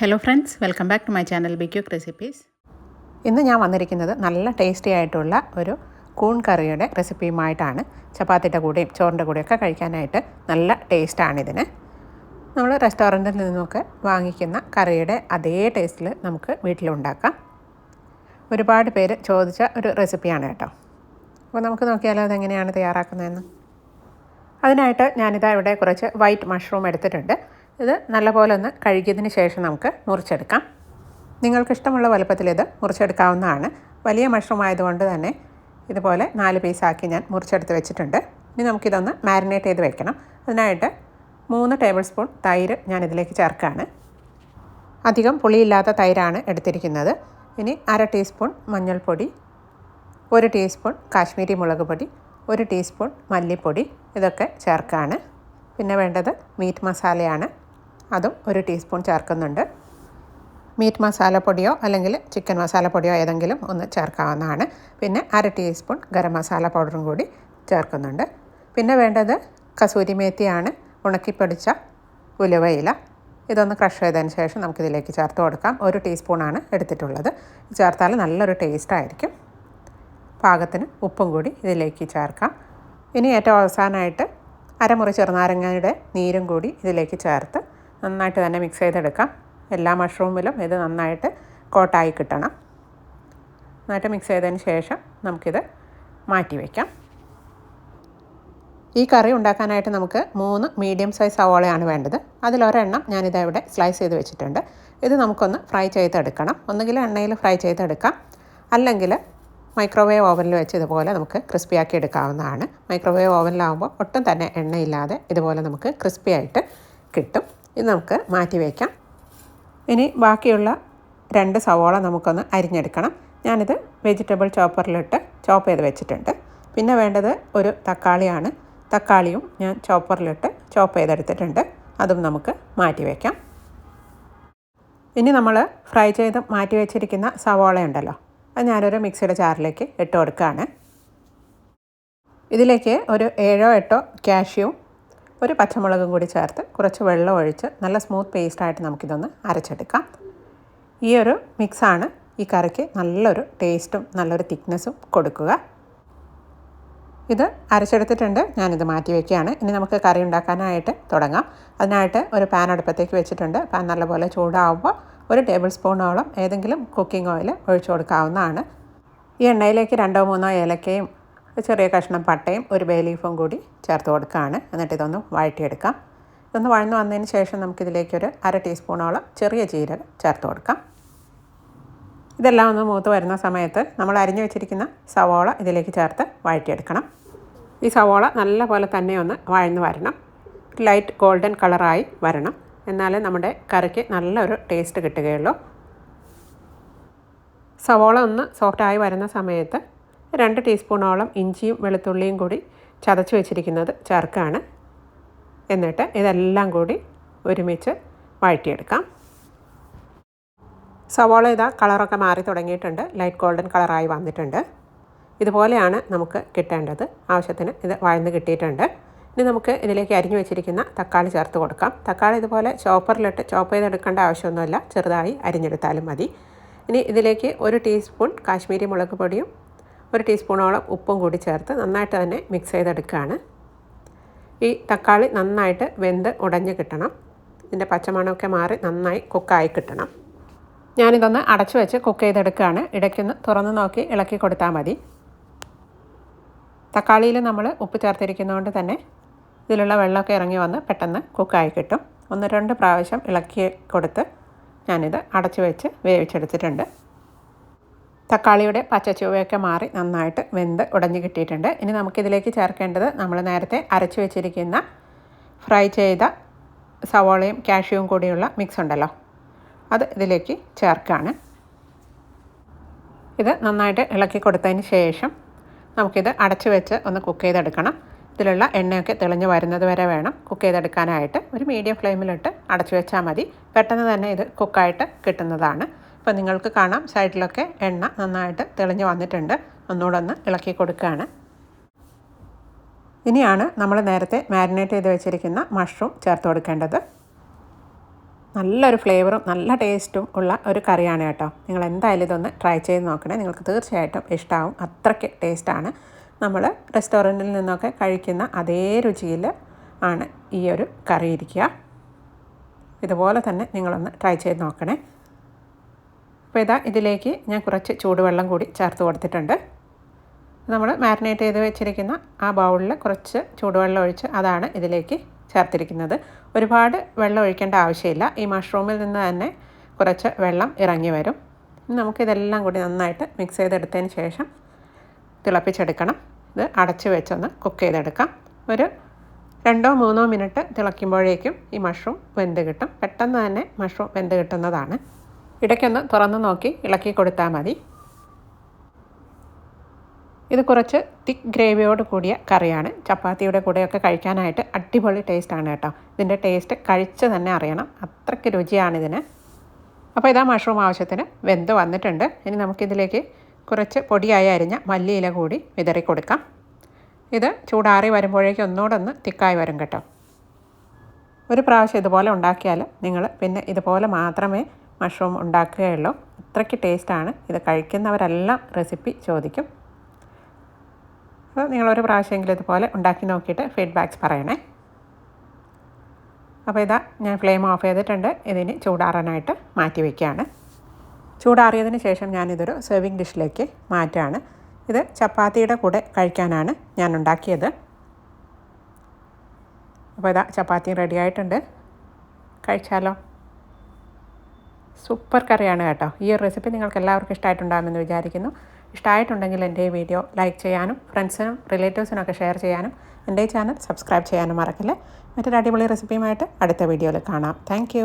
Hello friends welcome back to my channel B recipes ഇന്ന് ഞാൻ വന്നിരിക്കുന്നത് നല്ല ടേസ്റ്റി ആയിട്ടുള്ള ഒരു കൂൺ കറിയുടെ റെസിപ്പിയുമായിട്ടാണ് ചപ്പാത്തിയുടെ കൂടെയും ചോറിന്റെ കൂടെയൊക്കെ കഴിക്കാനായിട്ട് നല്ല ടേസ്റ്റാണ് ഇതിന്. നമ്മൾ റെസ്റ്റോറന്റിൽ നിന്നൊക്കെ വാങ്ങിക്കുന്ന കറിയുടെ അതേ ടേസ്റ്റിൽ നമുക്ക് വീട്ടിലുണ്ടാക്കാം. ഒരുപാട് പേര് ചോദിച്ച ഒരു റെസിപ്പിയാണ് കേട്ടോ. അപ്പോൾ നമുക്ക് നോക്കിയാലോ അതെങ്ങനെയാണ് തയ്യാറാക്കുന്നതെന്ന്. അതിനായിട്ട് ഞാനിതാ ഇവിടെ കുറച്ച് വൈറ്റ് മഷ്റൂം എടുത്തിട്ടുണ്ട്. ഇത് നല്ലപോലെ ഒന്ന് കഴുകിയതിന് ശേഷം നമുക്ക് മുറിച്ചെടുക്കാം. നിങ്ങൾക്ക് ഇഷ്ടമുള്ള വലുപ്പത്തിൽ ഇത് മുറിച്ചെടുക്കാവുന്നതാണ്. വലിയ മഷ്റൂം ആയതുകൊണ്ട് തന്നെ ഇതുപോലെ നാല് പീസാക്കി ഞാൻ മുറിച്ചെടുത്ത് വെച്ചിട്ടുണ്ട്. ഇനി നമുക്കിതൊന്ന് മാരിനേറ്റ് ചെയ്ത് വെക്കണം. അതിനായിട്ട് മൂന്ന് ടേബിൾ സ്പൂൺ തൈര് ഞാൻ ഇതിലേക്ക് ചേർക്കുകയാണ്. അധികം പുളിയില്ലാത്ത തൈരാണ് എടുത്തിരിക്കുന്നത്. ഇനി അര ടീസ്പൂൺ മഞ്ഞൾപ്പൊടി ഒരു ടീസ്പൂൺ കാശ്മീരി മുളക് പൊടി ഒരു ടീസ്പൂൺ മല്ലിപ്പൊടി ഇതൊക്കെ ചേർക്കുകയാണ്. പിന്നെ വേണ്ടത് മീറ്റ് മസാലയാണ് അതും ഒരു ടീസ്പൂൺ ചേർക്കുന്നുണ്ട്. മീറ്റ് മസാലപ്പൊടിയോ അല്ലെങ്കിൽ ചിക്കൻ മസാലപ്പൊടിയോ ഏതെങ്കിലും ഒന്ന് ചേർക്കാവുന്നതാണ്. പിന്നെ അര ടീസ്പൂൺ ഗരം മസാല പൗഡറും കൂടി ചേർക്കുന്നുണ്ട്. പിന്നെ വേണ്ടത് കസൂരി മേത്തിയാണ്. ഉണക്കിപ്പൊടിച്ച ഉലുവയില. ഇതൊന്ന് ക്രഷ് ചെയ്തതിന് ശേഷം നമുക്കിതിലേക്ക് ചേർത്ത് കൊടുക്കാം. ഒരു ടീസ്പൂണാണ് എടുത്തിട്ടുള്ളത്. ചേർത്താൽ നല്ലൊരു ടേസ്റ്റ് ആയിരിക്കും. പാകത്തിന് ഉപ്പും കൂടി ഇതിലേക്ക് ചേർക്കാം. ഇനി ഏറ്റവും അവസാനമായിട്ട് അരമുറി ചെറുനാരങ്ങയുടെ നീരും കൂടി ഇതിലേക്ക് ചേർത്ത് നന്നായിട്ട് തന്നെ മിക്സ് ചെയ്തെടുക്കാം. എല്ലാ മഷ്റൂമിലും ഇത് നന്നായിട്ട് കോട്ടായി കിട്ടണം. നന്നായിട്ട് മിക്സ് ചെയ്തതിന് ശേഷം നമുക്കിത് മാറ്റി വയ്ക്കാം ഈ കറി ഉണ്ടാക്കാനായിട്ട് നമുക്ക് മൂന്ന് മീഡിയം സൈസ് സവോളയാണ് വേണ്ടത്. അതിലൊരെണ്ണം ഞാനിത് ഇവിടെ സ്ലൈസ് ചെയ്ത് വെച്ചിട്ടുണ്ട്. ഇത് നമുക്കൊന്ന് ഫ്രൈ ചെയ്തെടുക്കണം. ഒന്നുകിൽ എണ്ണയിൽ ഫ്രൈ ചെയ്തെടുക്കാം. അല്ലെങ്കിൽ മൈക്രോവേവ് ഓവനിൽ വെച്ച് ഇതുപോലെ നമുക്ക് ക്രിസ്പിയാക്കി എടുക്കാവുന്നതാണ്. മൈക്രോവേവ് ഓവനിലാവുമ്പോൾ ഒട്ടും തന്നെ എണ്ണയില്ലാതെ ഇതുപോലെ നമുക്ക് ക്രിസ്പി ആയിട്ട് കിട്ടും. ഇത് നമുക്ക് മാറ്റി വയ്ക്കാം. ഇനി ബാക്കിയുള്ള രണ്ട് സവോള നമുക്കൊന്ന് അരിഞ്ഞെടുക്കണം. ഞാനിത് വെജിറ്റബിൾ ചോപ്പറിലിട്ട് ചോപ്പ് ചെയ്ത് വെച്ചിട്ടുണ്ട്. പിന്നെ വേണ്ടത് ഒരു തക്കാളിയാണ്. തക്കാളിയും ഞാൻ ചോപ്പറിലിട്ട് ചോപ്പ് ചെയ്തെടുത്തിട്ടുണ്ട്. അതും നമുക്ക് മാറ്റി വയ്ക്കാം. ഇനി നമ്മൾ ഫ്രൈ ചെയ്ത് മാറ്റി വെച്ചിരിക്കുന്ന സവോള ഉണ്ടല്ലോ അത് ഞാനൊരു മിക്സിയുടെ ജാറിലേക്ക് ഇട്ട് കൊടുക്കുകയാണ്. ഇതിലേക്ക് ഒരു ഏഴോ എട്ടോ കാഷ്യൂം ഒരു പച്ചമുളകും കൂടി ചേർത്ത് കുറച്ച് വെള്ളം ഒഴിച്ച് നല്ല സ്മൂത്ത് പേസ്റ്റായിട്ട് നമുക്കിതൊന്ന് അരച്ചെടുക്കാം. ഈ ഒരു മിക്സാണ് ഈ കറിക്ക് നല്ലൊരു ടേസ്റ്റും നല്ലൊരു തിക്നെസ്സും കൊടുക്കുക. ഇത് അരച്ചെടുത്തിട്ടുണ്ട് ഞാനിത് മാറ്റി വയ്ക്കുകയാണ് ഇനി നമുക്ക് കറി ഉണ്ടാക്കാനായിട്ട് തുടങ്ങാം. അതിനായിട്ട് ഒരു പാൻ അടുപ്പത്തേക്ക് വെച്ചിട്ടുണ്ട്. പാൻ നല്ലപോലെ ചൂടാവുമ്പോൾ ഒരു ടേബിൾ സ്പൂണോളം ഏതെങ്കിലും കുക്കിംഗ് ഓയിൽ ഒഴിച്ചു കൊടുക്കാവുന്നതാണ്. ഈ എണ്ണയിലേക്ക് രണ്ടോ മൂന്നോ ഏലക്കയും ചെറിയ കഷ്ണം പട്ടയും ഒരു ബേ ലീഫും കൂടി ചേർത്ത് കൊടുക്കുകയാണ്. എന്നിട്ട് ഇതൊന്ന് വഴറ്റിയെടുക്കാം. ഇതൊന്ന് വഴന്നു വന്നതിന് ശേഷം നമുക്കിതിലേക്കൊരു അര ടീസ്പൂണോളം ചെറിയ ജീരകം ചേർത്ത് കൊടുക്കാം. ഇതെല്ലാം ഒന്ന് മൂത്ത് വരുന്ന സമയത്ത് നമ്മൾ അരിഞ്ഞു വെച്ചിരിക്കുന്ന സവോള ഇതിലേക്ക് ചേർത്ത് വഴറ്റിയെടുക്കണം. ഈ സവോള നല്ല പോലെ തന്നെ ഒന്ന് വഴന്നു വരണം. ലൈറ്റ് ഗോൾഡൻ കളറായി വരണം. എന്നാലേ നമ്മുടെ കറിക്ക് നല്ലൊരു ടേസ്റ്റ് കിട്ടുകയുള്ളൂ. സവോള ഒന്ന് സോഫ്റ്റായി വരുന്ന സമയത്ത് രണ്ട് ടീസ്പൂണോളം ഇഞ്ചിയും വെളുത്തുള്ളിയും കൂടി ചതച്ച് വെച്ചിരിക്കുന്നത് ചേർക്കുകയാണ് എന്നിട്ട് ഇതെല്ലാം കൂടി ഒരുമിച്ച് വഴറ്റിയെടുക്കാം. സവോള ഇതാ കളറൊക്കെ മാറി തുടങ്ങിയിട്ടുണ്ട്. ലൈറ്റ് ഗോൾഡൻ കളറായി വന്നിട്ടുണ്ട്. ഇതുപോലെയാണ് നമുക്ക് കിട്ടേണ്ടത്. ആവശ്യത്തിന് ഇത് വഴന്ന് കിട്ടിയിട്ടുണ്ട്. ഇനി നമുക്ക് ഇതിലേക്ക് അരിഞ്ഞു വെച്ചിരിക്കുന്ന തക്കാളി ചേർത്ത് കൊടുക്കാം. തക്കാളി ഇതുപോലെ ചോപ്പറിലിട്ട് ചോപ്പ് ചെയ്തെടുക്കേണ്ട ആവശ്യമൊന്നുമില്ല. ചെറുതായി അരിഞ്ഞെടുത്താലും മതി. ഇനി ഇതിലേക്ക് ഒരു ടീസ്പൂൺ കാശ്മീരി മുളക് പൊടിയും ഒരു ടീസ്പൂണോളം ഉപ്പും കൂടി ചേർത്ത് നന്നായിട്ട് തന്നെ മിക്സ് ചെയ്തെടുക്കുകയാണ്. ഈ തക്കാളി നന്നായിട്ട് വെന്ത് ഉടഞ്ഞ് കിട്ടണം. ഇതിന്റെ പച്ചമണമൊക്കെ മാറി നന്നായി കുക്കായി കിട്ടണം. ഞാനിതൊന്ന് അടച്ചു വെച്ച് കുക്ക് ചെയ്തെടുക്കുകയാണ്. ഇടയ്ക്കൊന്ന് തുറന്ന് നോക്കി ഇളക്കി കൊടുത്താൽ മതി. തക്കാളിയിൽ നമ്മൾ ഉപ്പ് ചേർത്തിരിക്കുന്നതുകൊണ്ട് തന്നെ ഇതിലുള്ള വെള്ളമൊക്കെ ഇറങ്ങി വന്ന് പെട്ടെന്ന് കുക്കായി കിട്ടും. ഒന്ന് രണ്ട് പ്രാവശ്യം ഇളക്കി കൊടുത്ത് ഞാനിത് അടച്ചു വെച്ച് വേവിച്ചെടുത്തിട്ടുണ്ട്. തക്കാളിയുടെ പച്ചച്ചുവയൊക്കെ മാറി നന്നായിട്ട് വെന്ത് ഉടഞ്ഞു കിട്ടിയിട്ടുണ്ട്. ഇനി നമുക്കിതിലേക്ക് ചേർക്കേണ്ടത് നമ്മൾ നേരത്തെ അരച്ചു വെച്ചിരിക്കുന്ന ഫ്രൈ ചെയ്ത സവോളയും കാഷ്യൂവും കൂടിയുള്ള മിക്സ് ഉണ്ടല്ലോ. അത് ഇതിലേക്ക് ചേർക്കുകയാണ് ഇത് നന്നായിട്ട് ഇളക്കി കൊടുത്തതിന് ശേഷം നമുക്കിത് അടച്ചു വെച്ച് ഒന്ന് കുക്ക് ചെയ്തെടുക്കണം. ഇതിലുള്ള എണ്ണയൊക്കെ തെളിഞ്ഞ് വരുന്നത് വരെ വേണം കുക്ക് ചെയ്തെടുക്കാനായിട്ട്. ഒരു മീഡിയം ഫ്ലെയിമിലിട്ട് അടച്ചു വെച്ചാൽ മതി. പെട്ടെന്ന് തന്നെ ഇത് കുക്കായിട്ട് കിട്ടുന്നതാണ്. അപ്പോൾ നിങ്ങൾക്ക് കാണാം സൈഡിലൊക്കെ എണ്ണ നന്നായിട്ട് തെളിഞ്ഞ് വന്നിട്ടുണ്ട്. ഒന്നുകൂടെ ഒന്ന് ഇളക്കി കൊടുക്കുകയാണ്. ഇനിയാണ് നമ്മൾ നേരത്തെ മാരിനേറ്റ് ചെയ്ത് വെച്ചിരിക്കുന്ന മഷ്റൂം ചേർത്ത് കൊടുക്കേണ്ടത്. നല്ലൊരു ഫ്ലേവറും നല്ല ടേസ്റ്റും ഉള്ള ഒരു കറിയാണ് കേട്ടോ. നിങ്ങൾ എന്തായാലും ഇതൊന്ന് ട്രൈ ചെയ്ത് നോക്കണേ. നിങ്ങൾക്ക് തീർച്ചയായിട്ടും ഇഷ്ടമാവും അത്രയ്ക്ക് ടേസ്റ്റാണ്. നമ്മൾ റെസ്റ്റോറന്റിൽ നിന്നൊക്കെ കഴിക്കുന്ന അതേ രുചിയിൽ ആണ് ഈ ഒരു കറി ഇരിക്കുക. ഇതുപോലെ തന്നെ നിങ്ങളൊന്ന് ട്രൈ ചെയ്ത് നോക്കണേ. അപ്പോൾ ഇതാ ഇതിലേക്ക് ഞാൻ കുറച്ച് ചൂടുവെള്ളം കൂടി ചേർത്ത് കൊടുത്തിട്ടുണ്ട്. നമ്മൾ മാരിനേറ്റ് ചെയ്ത് വെച്ചിരിക്കുന്ന ആ ബൗളിൽ കുറച്ച് ചൂടുവെള്ളം ഒഴിച്ച് അതാണ് ഇതിലേക്ക് ചേർത്തിരിക്കുന്നത്. ഒരുപാട് വെള്ളം ഒഴിക്കേണ്ട ആവശ്യമില്ല. ഈ മഷ്റൂമിൽ നിന്ന് തന്നെ കുറച്ച് വെള്ളം ഇറങ്ങി വരും. നമുക്കിതെല്ലാം കൂടി നന്നായിട്ട് മിക്സ് ചെയ്തെടുത്തതിന് ശേഷം തിളപ്പിച്ചെടുക്കണം. ഇത് അടച്ച് വെച്ചൊന്ന് കുക്ക് ചെയ്തെടുക്കാം. ഒരു രണ്ടോ മൂന്നോ മിനിറ്റ് തിളയ്ക്കുമ്പോഴേക്കും ഈ മഷ്റൂം വെന്ത് കിട്ടും. പെട്ടെന്ന് തന്നെ മഷ്റൂം വെന്ത് കിട്ടുന്നതാണ്. ഇടയ്ക്കൊന്ന് തുറന്ന് നോക്കി ഇളക്കി കൊടുത്താൽ മതി. ഇത് കുറച്ച് തിക്ക് ഗ്രേവിയോട് കൂടിയ കറിയാണ്. ചപ്പാത്തിയുടെ കൂടെയൊക്കെ കഴിക്കാനായിട്ട് അടിപൊളി ടേസ്റ്റാണ് കേട്ടോ. ഇതിന്റെ ടേസ്റ്റ് കഴിച്ച് തന്നെ അറിയണം. അത്രയ്ക്ക് രുചിയാണിതിന്. അപ്പോൾ ഇതാ മഷ്റൂം ആവശ്യത്തിന് വെന്ത് വന്നിട്ടുണ്ട്. ഇനി നമുക്കിതിലേക്ക് കുറച്ച് പൊടിയായി അരിഞ്ഞ മല്ലിയില കൂടി വിതറി കൊടുക്കാം. ഇത് ചൂടാറി വരുമ്പോഴേക്കും ഒന്നുകൂടെ ഒന്ന് തിക്കായി വരും കേട്ടോ. ഒരു പ്രാവശ്യം ഇതുപോലെ ഉണ്ടാക്കിയാൽ നിങ്ങൾ പിന്നെ ഇതുപോലെ മാത്രമേ മഷ്റൂം ഉണ്ടാക്കുകയുള്ളൂ. അത്രയ്ക്ക് ടേസ്റ്റാണ് ഇത് കഴിക്കുന്നവരെല്ലാം റെസിപ്പി ചോദിക്കും. അപ്പോൾ നിങ്ങളൊരു പ്രാവശ്യമെങ്കിലും ഇതുപോലെ ഉണ്ടാക്കി നോക്കിയിട്ട് ഫീഡ്ബാക്ക്സ് പറയണേ. അപ്പോൾ ഇതാ ഞാൻ ഫ്ലെയിം ഓഫ് ചെയ്തിട്ടുണ്ട്. ഇതിന് ചൂടാറാനായിട്ട് മാറ്റി വയ്ക്കുകയാണ് ചൂടാറിയതിന് ശേഷം ഞാനിതൊരു സെർവിങ് ഡിഷിലേക്ക് മാറ്റുകയാണ്. ഇത് ചപ്പാത്തിയുടെ കൂടെ കഴിക്കാനാണ് ഞാൻ ഉണ്ടാക്കിയത്. അപ്പോൾ ഇതാ ചപ്പാത്തി റെഡി ആയിട്ടുണ്ട്. കഴിച്ചാലോ? സൂപ്പർ കറിയാണ് കേട്ടോ. ഈ ഒരു റെസിപ്പി നിങ്ങൾക്ക് എല്ലാവർക്കും ഇഷ്ടമായിട്ടുണ്ടാകുമെന്ന് വിചാരിക്കുന്നു. ഇഷ്ടമായിട്ടുണ്ടെങ്കിൽ എന്റെ ഈ വീഡിയോ ലൈക്ക് ചെയ്യാനും ഫ്രണ്ട്സിനും റിലേറ്റീവ്സിനും ഒക്കെ ഷെയർ ചെയ്യാനും എന്റെ ചാനൽ സബ്സ്ക്രൈബ് ചെയ്യാനും മറക്കില്ല. മറ്റൊരു അടിപൊളി റെസിപ്പിയുമായിട്ട് അടുത്ത വീഡിയോയിൽ കാണാം. താങ്ക്